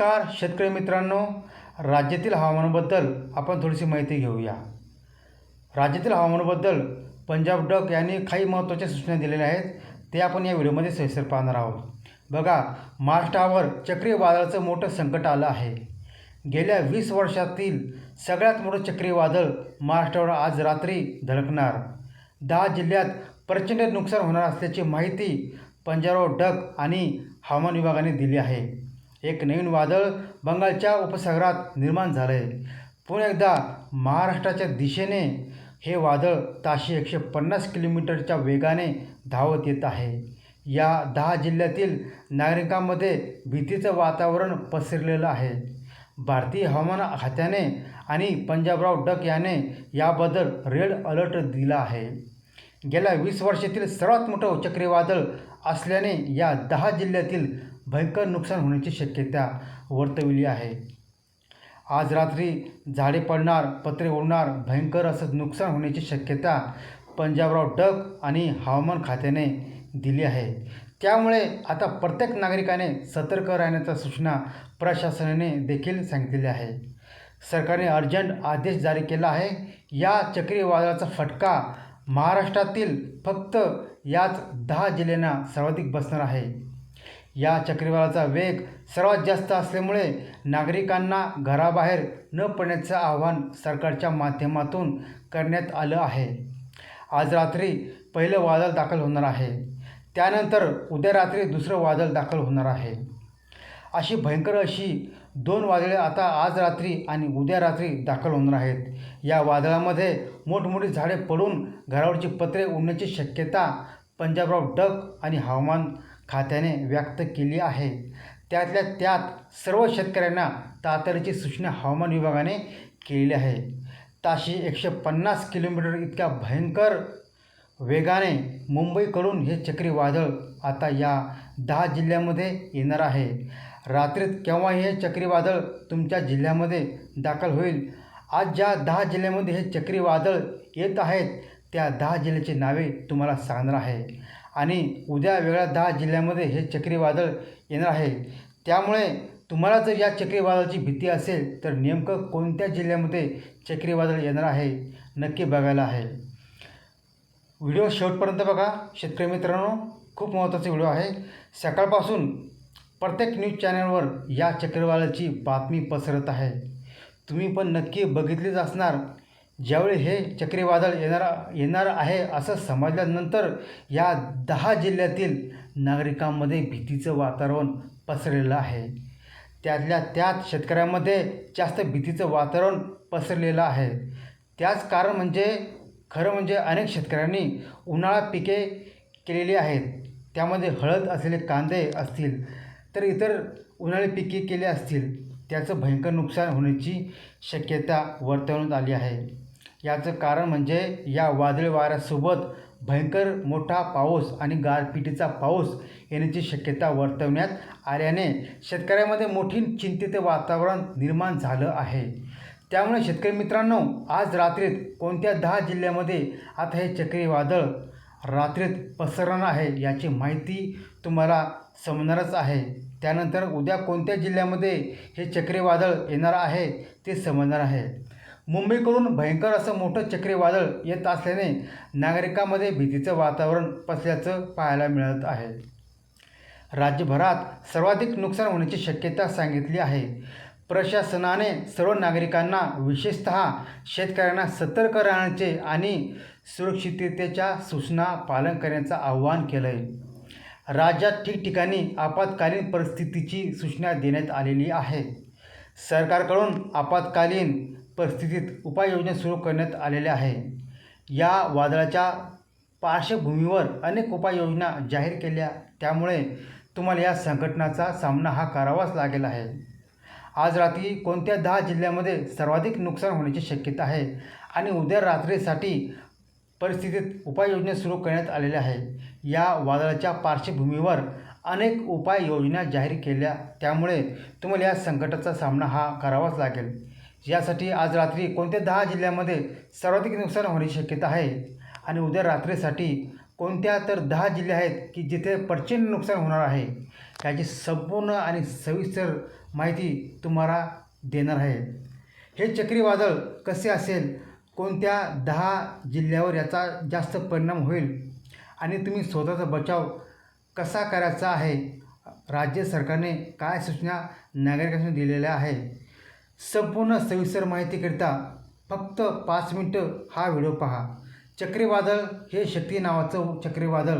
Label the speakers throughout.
Speaker 1: नमस्कार शेतकरी मित्रांनो. राज्यातील हवामानाबद्दल आपण थोडीशी माहिती घेऊया. राज्यातील हवामानाबद्दल पंजाब डक यांनी काही महत्त्वाच्या सूचना दिलेल्या आहेत ते आपण या व्हिडिओमध्ये सविस्तर पाहणार आहोत. बघा महाराष्ट्रावर चक्रीवादळाचं मोठं संकट आलं आहे. गेल्या वीस वर्षातील सगळ्यात मोठं चक्रीवादळ महाराष्ट्रावर आज रात्री धडकणार. दहा जिल्ह्यात प्रचंड नुकसान होणार असल्याची माहिती पंजाबराव डक आणि हवामान विभागाने दिली आहे. एक नवीन वादळ बंगालच्या उपसागरात निर्माण झालं आहे पुन्हा एकदा महाराष्ट्राच्या दिशेने हे वादळ ताशी एकशे पन्नास किलोमीटरच्या वेगाने धावत येत आहे. या दहा जिल्ह्यातील नागरिकांमध्ये भीतीचं वातावरण पसरलेलं आहे. भारतीय हवामान खात्याने आणि पंजाबराव डक याने याबद्दल रेड अलर्ट दिला आहे. गेल्या वीस वर्षातील सर्वात मोठं चक्रीवादळ असल्याने या दहा जिल्ह्यातील भयंकर नुकसान होण्याची शक्यता वर्तविली आहे. आज रात्री झाडे पडणार पत्रे उडणार भयंकर असं नुकसान होण्याची शक्यता पंजाबराव डक आणि हवामान खात्याने दिली आहे. त्यामुळे आता प्रत्येक नागरिकाने सतर्क राहण्याच्या सूचना प्रशासनाने देखील सांगितली आहे सरकारने अर्जंट आदेश जारी केला आहे. या चक्रीवादळाचा फटका महाराष्ट्रातील फक्त याच दहा जिल्ह्यांना सर्वाधिक बसणार आहे. या चक्रीवादळाचा वेग सर्वात जास्त असल्यामुळे नागरिकांना घराबाहेर न पडण्याचं आवाहन सरकारच्या माध्यमातून करण्यात आलं आहे. आज रात्री पहिलं वादळ दाखल होणार आहे. त्यानंतर उद्या रात्री दुसरं वादळ दाखल होणार आहे. अशी भयंकर अशी दोन वादळे आता आज रात्री आणि उद्या रात्री दाखल होणार आहेत. या वादळामध्ये मोठमोठी झाडे पडून घरावरची पत्रे उडण्याची शक्यता पंजाबराव डक आणि हवामान खात्याने व्यक्त केली आहे. त्यातल्या त्यात सर्व शेतकऱ्यांना तातडीची सूचना हवामान विभागाने केलेली आहे. ताशी एकशे पन्नास किलोमीटर इतक्या भयंकर वेगाने मुंबईकडून हे चक्रीवादळ आता या दहा जिल्ह्यामध्ये येणार आहे. रात्रीत केव्हा हे चक्रीवादळ तुमच्या जिल्ह्यामध्ये दाखल होईल? आज ज्या दहा जिल्ह्यामध्ये हे चक्रीवादळ येत आहेत त्या दहा जिल्ह्याची नावे तुम्हाला सांगणार आहे. आणि उद्या वेगळ्या दहा जिल्ह्यामध्ये हे चक्रीवादळ येणार आहे. त्यामुळे तुम्हाला जर या चक्रीवादळाची भीती असेल तर नेमकं कोणत्या जिल्ह्यामध्ये चक्रीवादळ येणार आहे नक्की बघायला आहे. व्हिडिओ शेवटपर्यंत बघा. शेतकरी मित्रांनो खूप महत्त्वाचा व्हिडिओ आहे. सकाळपासून प्रत्येक न्यूज चॅनलवर या चक्रीवादळाची बातमी पसरत आहे. तुम्ही पण नक्की बघितलीच असणार. ज्यावेळी हे चक्रीवादळ येणार येणार आहे असं समजल्यानंतर या दहा जिल्ह्यातील नागरिकांमध्ये भीतीचं वातावरण पसरलेलं आहे. त्यातल्या त्यात शेतकऱ्यांमध्ये जास्त भीतीचं वातावरण पसरलेलं आहे. त्याच कारण म्हणजे खरं म्हणजे अनेक शेतकऱ्यांनी उन्हाळा पिके केलेली आहेत. त्यामध्ये हळद असलेले कांदे असतील तर इतर उन्हाळी पिके केली असतील त्याचं भयंकर नुकसान होण्याची शक्यता वर्तवण्यात आली आहे. याचं कारण म्हणजे या वादळी वाऱ्यासोबत भयंकर मोठा पाऊस आणि गारपिटीचा पाऊस येण्याची शक्यता वर्तवण्यात आल्याने शेतकऱ्यामध्ये मोठी चिंतेचे वातावरण निर्माण झालं आहे. त्यामुळे शेतकरी मित्रांनो आज रात्रीत कोणत्या दहा जिल्ह्यामध्ये आता हे चक्रीवादळ रात्रीत पसरणार आहे याची माहिती तुम्हाला समजणारच आहे. त्यानंतर उद्या कोणत्या जिल्ह्यामध्ये हे चक्रीवादळ येणार आहे ते समजणार आहे. मुंबईकडून भयंकर असं मोठं चक्रीवादळ येत असल्याने नागरिकांमध्ये भीतीचं वातावरण पसल्याचं पाहायला मिळत आहे. राज्यभरात सर्वाधिक नुकसान होण्याची शक्यता सांगितली आहे. प्रशासनाने सर्व नागरिकांना विशेषत शेतकऱ्यांना सतर्क राहण्याचे आणि सुरक्षिततेच्या सूचना पालन करण्याचं आवाहन केलं आहे राज्यात ठिकठिकाणी आपत्कालीन परिस्थितीची सूचना देण्यात आलेली आहे. सरकारकडून आपत्कालीन परिस्थितीत उपाययोजना सुरू करण्यात आलेल्या आहे. या वादळाच्या पार्श्वभूमीवर अनेक उपाययोजना जाहीर केल्या. त्यामुळे तुम्हाला या संघटनाचा सामना हा करावाच लागेल आहे. आज रात्री कोणत्या दहा जिल्ह्यामध्ये सर्वाधिक नुकसान होण्याची शक्यता आहे आणि उद्या रात्रीसाठी परिस्थितीत उपाययोजना सुरू करण्यात आलेल्या आहे. या वादळाच्या पार्श्वभूमीवर अनेक उपाययोजना जाहीर केल्या. त्यामुळे तुम्हाला या संकटाचा सामना हा करावाच लागेल. यासाठी आज रात्री कोणत्या दहा जिल्ह्यामध्ये सर्वाधिक नुकसान होण्याची शक्यता आहे? आणि उद्या रात्रीसाठी कोणत्या तर दहा जिल्हे आहेत की जिथे प्रचंड नुकसान होणार आहे? याची संपूर्ण आणि सविस्तर माहिती तुम्हाला देणार आहे. हे चक्रीवादळ कसे असेल? कोणत्या दहा जिल्ह्यावर याचा जास्त परिणाम होईल? आणि तुम्ही स्वतःचा बचाव कसा करायचा आहे? राज्य सरकारने काय सूचना नागरिकांना दिलेल्या आहे संपूर्ण सविस्तर माहितीकरिता फक्त पाच मिनटं हा व्हिडिओ पहा. चक्रीवादळ हे शक्ती नावाचं चक्रीवादळ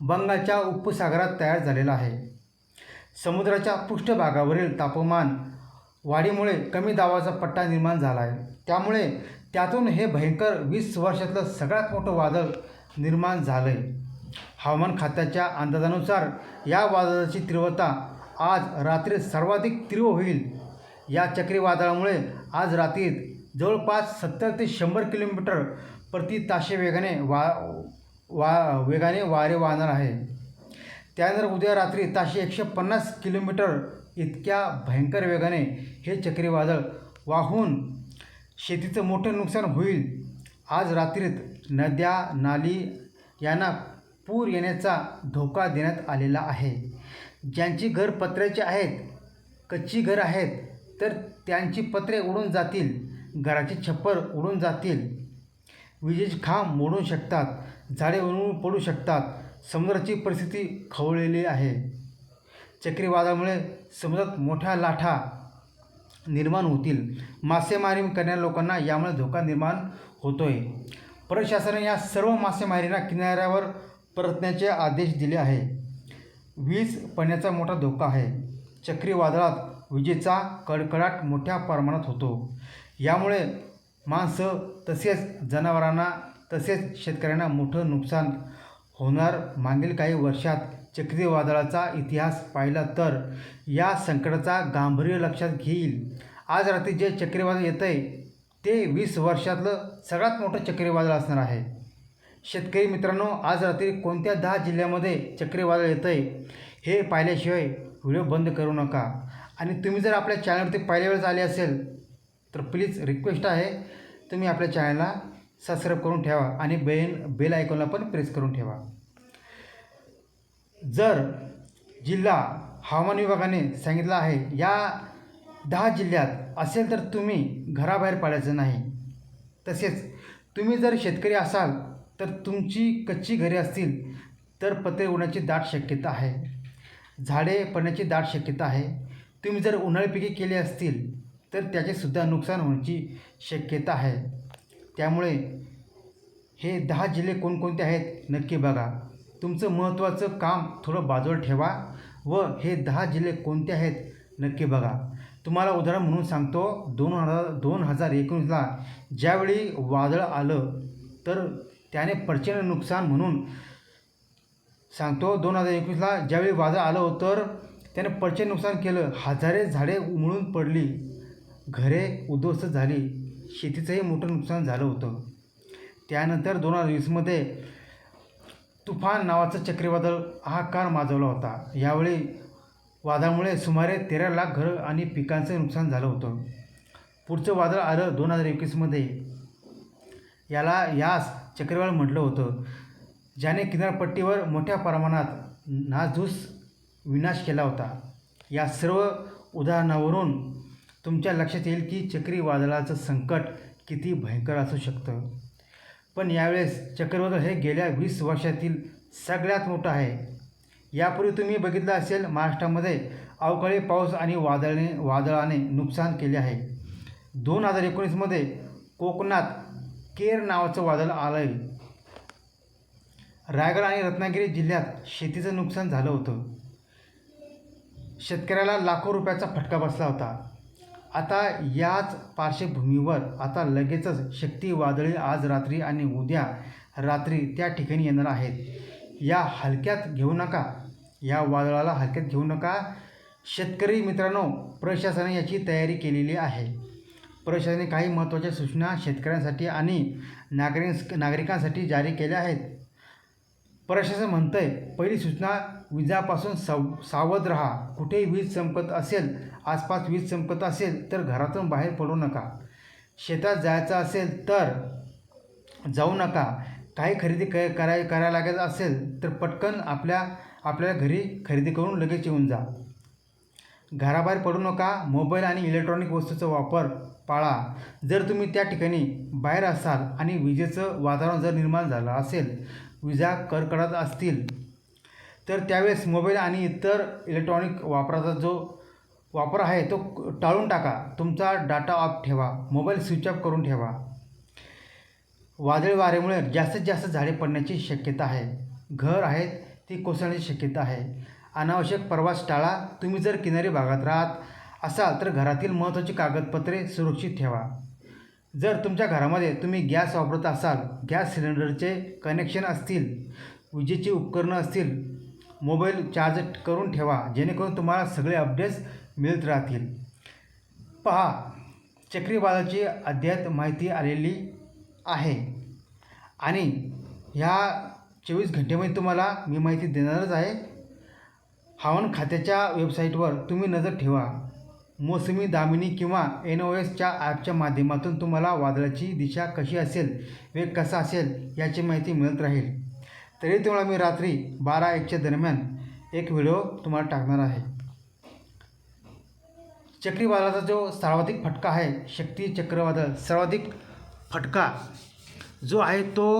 Speaker 1: बंगालच्या उपसागरात तयार झालेलं आहे. समुद्राच्या पृष्ठभागावरील तापमान वाढीमुळे कमी दाबाचा पट्टा निर्माण झाला आहे त्यामुळे त्यातून हे भयंकर वीस वर्षातलं सगळ्यात मोठं वादळ निर्माण झालं आहे हवामान खात्याच्या अंदाजानुसार या वादळाची तीव्रता आज रात्री सर्वाधिक तीव्र होईल. या चक्रीवादळामुळे आज रात्रीत जवळपास सत्तर ते शंभर किलोमीटर प्रति ताशे वेगाने वा वा वेगाने वारे वाहणार आहे. त्यानंतर उद्या रात्री ताशे एकशे पन्नास किलोमीटर इतक्या भयंकर वेगाने हे चक्रीवादळ वाहून शेतीचं मोठं नुकसान होईल. आज रात्रीत नद्या नाली यांना पूर येण्याचा धोका देण्यात आलेला आहे. ज्यांची घर पत्र्याची आहेत कच्ची घर आहेत तर त्यांची पत्रे उडून जातील घराची छप्पर उडून जातील. विजेचे खांब मोडू शकतात झाडे उडून पडू शकतात. समुद्राची परिस्थिती खवळलेली आहे. चक्रीवादामुळे समुद्रात मोठ्या लाटा निर्माण होतील. मासेमारी करणाऱ्या लोकांना यामुळे धोका निर्माण होतो आहे प्रशासनाने या सर्व मासेमारींना किनाऱ्यावर परतण्याचे आदेश दिले आहे. वीज पडण्याचा मोठा धोका आहे. चक्रीवादळात विजेचा कडकडाट मोठ्या प्रमाणात होतो. यामुळे माणसं तसेच जनावरांना तसेच शेतकऱ्यांना मोठं नुकसान होणार. मागील काही वर्षात चक्रीवादळाचा इतिहास पाहिला तर या संकटाचा गांभीर्य लक्षात घेईल. आज रात्री जे चक्रीवादळ येतं आहे ते वीस वर्षातलं सगळ्यात मोठं चक्रीवादळ असणार आहे. शेतकरी मित्रांनो आज रात्री कोणत्या दहा जिल्ह्यामध्ये चक्रीवादळ येतं आहे हे पाहिल्याशिवाय व्हिडिओ बंद करू नका. आणि तुम्ही जर आपल्या चॅनलवरती पहिल्या वेळेस आले असेल तर प्लीज रिक्वेस्ट आहे तुम्ही आपल्या चॅनलला सबस्क्राईब करून ठेवा आणि बेन बेल आयकॉनला पण प्रेस करून ठेवा. जर जिल्हा हवामान विभागाने सांगितलं आहे या दहा जिल्ह्यात असेल तर तुम्ही घराबाहेर पडायचं नाही. तसेच तुम्ही जर शेतकरी असाल तर तुमची कच्ची घरे असतील तर पत्रे उडण्याची दाट शक्यता आहे. झाडे पडण्याची दाट शक्यता आहे. तुम्ही जर उन्हाळी पिके केली असतील तर त्याचेसुद्धा नुकसान होण्याची शक्यता आहे. त्यामुळे हे दहा जिल्हे कोणकोणते आहेत नक्की बघा. तुमचं महत्त्वाचं काम थोडं बाजूला ठेवा व हे दहा जिल्हे कोणते आहेत नक्की बघा. तुम्हाला उदाहरण म्हणून सांगतो दोन हजार दोन हजार एकोणीसला ज्यावेळी वादळ आलं तर त्याने प्रचंड नुकसान म्हणून सांगतो. दोन हजार एकवीसला ज्यावेळी वादळ आलं तर त्याने प्रचंड नुकसान केलं. हजारे झाडे उमळून पडली. घरे उद्ध्वस्त झाली. शेतीचंही मोठं नुकसान झालं होतं. त्यानंतर दोन हजार वीसमध्ये तुफान नावाचं चक्रीवादळ हाहाकार माजवला होता. यावेळी वादामुळे सुमारे तेरा लाख घरं आणि पिकांचं नुकसान झालं होतं. पुढचं वादळ आलं दोन हजार एकवीसमध्ये याला यास चक्रीवादळ म्हटलं होतं. ज्याने किनारपट्टीवर मोठ्या प्रमाणात नासधूस विनाश केला होता. या सर्व उदाहरणावरून तुमच्या लक्षात येईल की चक्रीवादळाचं संकट किती भयंकर असू शकतं. पण यावेळेस चक्रीवादळ हे गेल्या वीस वर्षातील सगळ्यात मोठं आहे. यापूर्वी तुम्ही बघितलं असेल महाराष्ट्रामध्ये अवकाळी पाऊस आणि वादळाने वादळाने नुकसान केले आहे. दोन हजार एकोणीसमध्ये कोकणात केर नावाचं वादळ आलं आहे रायगड आणि रत्नागिरी जिल्ह्यात शेतीचं नुकसान झालं होतं. शेतकऱ्याला लाखो रुपयाचा फटका बसला होता. आता याच पार्श्वभूमीवर आता लगेचच शक्ती वादळी आज रात्री आणि उद्या रात्री त्या ठिकाणी येणार आहेत. या हलक्यात घेऊ नका. या वादळाला हलक्यात घेऊ नका. शेतकरी मित्रांनो प्रशासनाने याची तयारी केलेली आहे. प्रशासनाने काही महत्त्वाच्या सूचना शेतकऱ्यांसाठी आणि नागरिक नागरिकांसाठी जारी केल्या आहेत. प्रशासन म्हणतं आहे पहिली सूचना विजापासून साव सावध राहा. कुठेही वीज संपत असेल आसपास वीज संपत असेल तर घरातून बाहेर पडू नका. शेतात जायचं असेल तर जाऊ नका. काही खरेदी क कराय करायला लागायचं असेल तर पटकन आपल्या आपल्या घरी खरेदी करून लगेच येऊन जा. घराबाहेर पडू नका. मोबाईल आणि इलेक्ट्रॉनिक वस्तूचा वापर पाळा. जर तुम्ही त्या ठिकाणी बाहेर असाल आणि विजेचं वातावरण जर निर्माण झालं असेल विजा कडकडत असतील तर त्यावेळेस मोबाईल आणि इतर इलेक्ट्रॉनिक वापराचा जो वापर आहे तो टाळून टाका. तुमचा डाटा ऑफ ठेवा. मोबाईल स्विच ऑफ करून ठेवा. वादळी वाऱ्यामुळे जास्तीत जास्त झाडे पडण्याची शक्यता आहे. घर आहेत ती कोसळण्याची शक्यता आहे. अनावश्यक प्रवास टाळा. तुम्ही जर किनारी भागात राहत असाल तर घरातील महत्त्वाची कागदपत्रे सुरक्षित ठेवा. जर तुमच्या घरामध्ये तुम्ही गॅस वापरत असाल गॅस सिलेंडरचे कनेक्शन असतील विजेची उपकरणं असतील मोबाईल चार्ज करून ठेवा जेणेकरून तुम्हाला सगळे अपडेट्स मिळत राहतील. पहा चक्रीवादाची अद्ययात माहिती आलेली आहे. आणि ह्या चोवीस घंटेमध्ये तुम्हाला मी माहिती देणारच आहे. हवामान खात्याच्या वेबसाईटवर तुम्ही नजर ठेवा. मोसमी दामिनी किंवा एन ओ एसच्या ॲपच्या माध्यमातून तुम्हाला वादळाची दिशा कशी असेल वेग कसा असेल याची माहिती मिळत राहील. तरी तुम्हाला मी रात्री बारा एकच्या दरम्यान एक व्हिडिओ तुम्हाला टाकणार आहे. चक्रीवादळाचा जो सर्वाधिक फटका आहे शक्ती चक्रवादळ सर्वाधिक फटका जो आहे तो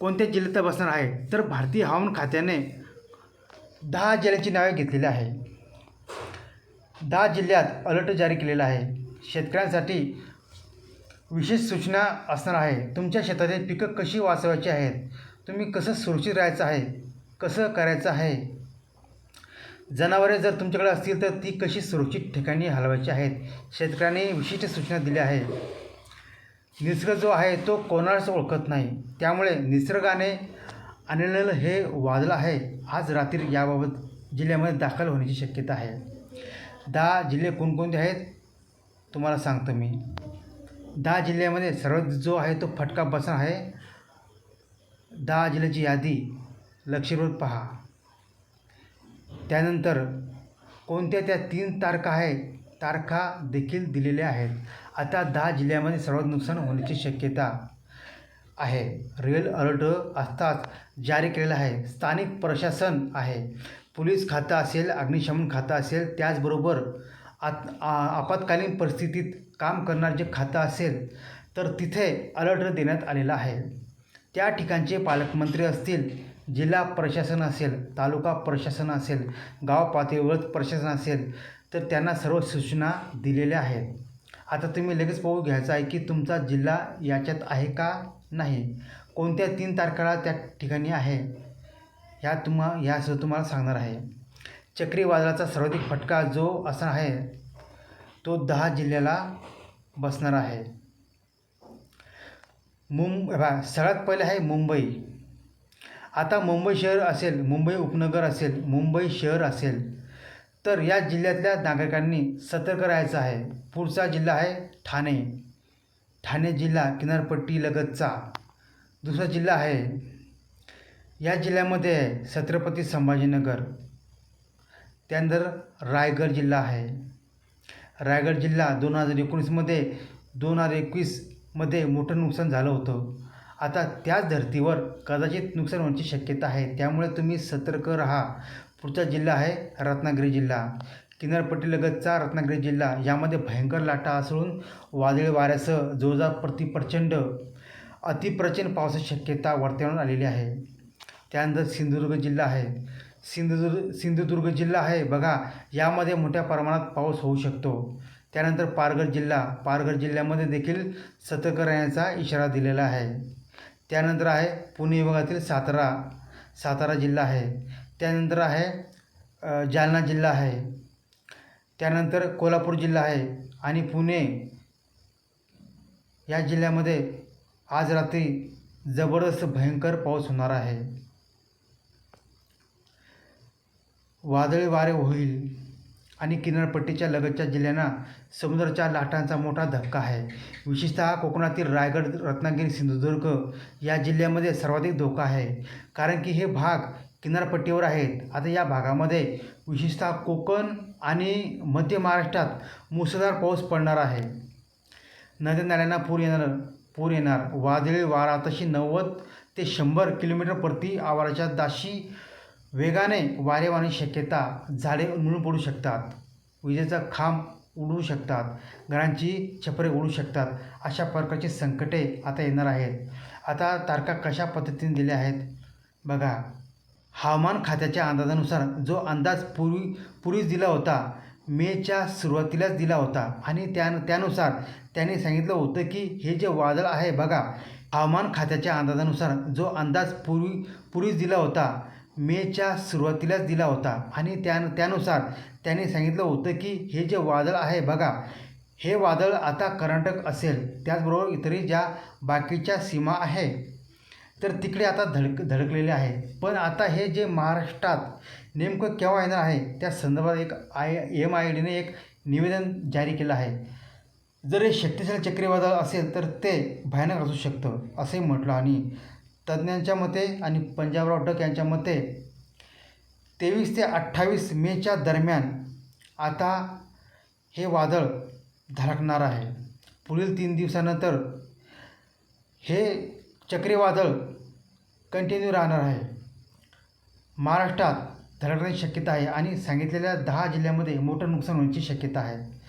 Speaker 1: कोणत्या जिल्ह्यात बसणार आहे? तर भारतीय हवामान खात्याने दहा जिल्ह्याची नावे घेतलेली आहे दहा जिल्ह्यात अलर्ट जारी केलेला आहे. शेतकऱ्यांसाठी विशेष सूचना असणार आहे. तुमच्या शेतातील पिकं कशी वाचवायची आहेत? तुम्ही कसं सुरक्षित राहायचं आहे? कसं करायचं आहे? जनावरे जर तुमच्याकडे असतील तर ती कशी सुरक्षित ठिकाणी हलवायची आहेत? शेतकऱ्यांनी विशिष्ट सूचना दिल्या आहे निसर्ग जो आहे तो कोणालाच ओळखत नाही. त्यामुळे निसर्गाने आणलेलं हे वादळ आहे. आज रात्री याबाबत जिल्ह्यामध्ये दाखल होण्याची शक्यता आहे. दहा जिल्हे कोणकोणते आहेत तुम्हाला सांगतो मी. दहा जिल्ह्यामध्ये सर्वात जो आहे तो फटका बसणार आहे. दहा जिल्ह्याची यादी लक्षपूर्वक पहा. त्यानंतर कोणत्या त्या तीन तारखा आहेत तारखा देखील दिलेल्या आहेत. आता दहा जिल्ह्यामध्ये सर्वात नुकसान होण्याची शक्यता आहे. रेल अलर्ट असताच जारी केलेला आहे. स्थानिक प्रशासन आहे. पोलीस खातं असेल अग्निशमन खातं असेल त्याचबरोबर आत आ- आपत्कालीन परिस्थितीत काम करणारं जे खातं असेल तर तिथे अलर्ट देण्यात आलेला आहे. त्या ठिकाणचे पालकमंत्री असतील जिल्हा प्रशासन असेल तालुका प्रशासन असेल गाव पातळीवर प्रशासन असेल तर त्यांना सर्व सूचना दिलेल्या आहेत. आता तुम्ही लगेच पाहू घ्यायचं आहे की तुमचा जिल्हा याच्यात आहे का नाही? कोणत्या तीन तारखेला त्या ठिकाणी आहे? ह्या तुम्हा ह्यासह तुम्हाला सांगणार आहे. चक्रीवादळाचा सर्वाधिक फटका जो असणार आहे तो दहा जिल्ह्याला बसणार आहे. मुंब सगळ्यात पहिले आहे मुंबई. आता मुंबई शहर असेल मुंबई उपनगर असेल मुंबई शहर असेल तर या जिल्ह्यातल्या नागरिकांनी सतर्क राहायचं आहे. पुढचा जिल्हा आहे ठाणे. ठाणे जिल्हा किनारपट्टीलगतचा दुसरा जिल्हा आहे या जिल्ह्यामध्ये आहे छत्रपती संभाजीनगर त्यानंतर रायगड जिल्हा आहे. रायगड जिल्हा दोन हजार एकोणीसमध्ये दोन हजार एकवीसमध्ये मोठं नुकसान झालं होतं. आता त्याच धर्तीवर कदाचित नुकसान होण्याची शक्यता आहे. त्यामुळे तुम्ही सतर्क राहा. पुढचा जिल्हा आहे रत्नागिरी जिल्हा. किनारपट्टीलगतचा रत्नागिरी जिल्हा. यामध्ये भयंकर लाटा असळून वादळी वाऱ्यासह जोरदार प्रति प्रचंड अतिप्रचंड पावसाची शक्यता वर्तवण्यात आलेली आहे. त्यानंतर सिंधुदुर्ग जिल्हा आहे. सिंधुदुर्ग सिंधुदुर्ग जिल्हा आहे बघा यामध्ये मोठ्या प्रमाणात पाऊस होऊ शकतो. त्यानंतर पालघर जिल्हा पालघर जिल्ह्यामध्ये देखील सतर्क राहण्याचा इशारा दिलेला आहे. त्यानंतर आहे पुणे विभागातील सातारा सातारा जिल्हा आहे. त्यानंतर आहे जालना जिल्हा आहे. त्यानंतर कोल्हापूर जिल्हा आहे आणि पुणे. या जिल्ह्यामध्ये आज रात्री जबरदस्त भयंकर पाऊस होणार आहे. वादळी वारे होईल आणि किनारपट्टीच्या लगतच्या जिल्ह्यांना समुद्राच्या लाटांचा मोठा धक्का आहे. विशेषतः कोकणातील रायगड रत्नागिरी सिंधुदुर्ग या जिल्ह्यामध्ये सर्वाधिक धोका आहे. कारण की हे भाग किनारपट्टीवर आहेत. आता या भागामध्ये विशेषतः कोकण आणि मध्य महाराष्ट्रात मुसळधार पाऊस पडणार आहे. नद्या नाल्यांना पूर येणार पूर येणार. वादळी वारा तशी नव्वद ते शंभर किलोमीटर प्रति आवाराच्या दाशी वेगाने वारे वाहण्याची शक्यता झाडे उन्मळून पडू शकतात. विजेचा खांब उडू शकतात. घरांची छपरे उडू शकतात. अशा प्रकारची संकटे आता येणार आहेत. आता तारखा कशा पद्धतीने दिल्या आहेत? बघा हवामान खात्याच्या अंदाजानुसार जो अंदाज पूर्वी पूर्वीच दिला होता मेच्या सुरुवातीलाच दिला होता आणि त्या त्यानुसार त्याने सांगितलं होतं की हे जे वादळ आहे बघा हवामान खात्याच्या अंदाजानुसार जो अंदाज पूर्वी पूर्वीच दिला होता मेच्या सुरुवातीलाच दिला होता. आणि त्या त्यानुसार त्याने सांगितलं होतं की हे जे वादळ आहे बघा हे वादळ आता कर्नाटक असेल. त्याचबरोबर इतरही ज्या बाकीच्या सीमा आहे तर तिकडे आता धडक धडकलेले आहे. पण आता हे जे महाराष्ट्रात नेमकं केव्हा येणार आहे त्या संदर्भात एक आय एम आय डीने एक निवेदन जारी केलं आहे. जर हे शक्तिशाली चक्रीवादळ असेल तर ते भयानक असू शकतं असंही म्हटलं. आणि तज्ज्ञांच्या मते आणि पंजाबराव डक यांच्या मते तेवीस ते अठ्ठावीस मेच्या दरम्यान आता हे वादळ धडकणार आहे. पुढील तीन दिवसानंतर हे चक्रीवादळ कंटिन्यू राहणार आहे. महाराष्ट्रात धडकण्याची शक्यता आहे आणि सांगितलेल्या दहा जिल्ह्यामध्ये मोठं नुकसान होण्याची शक्यता आहे.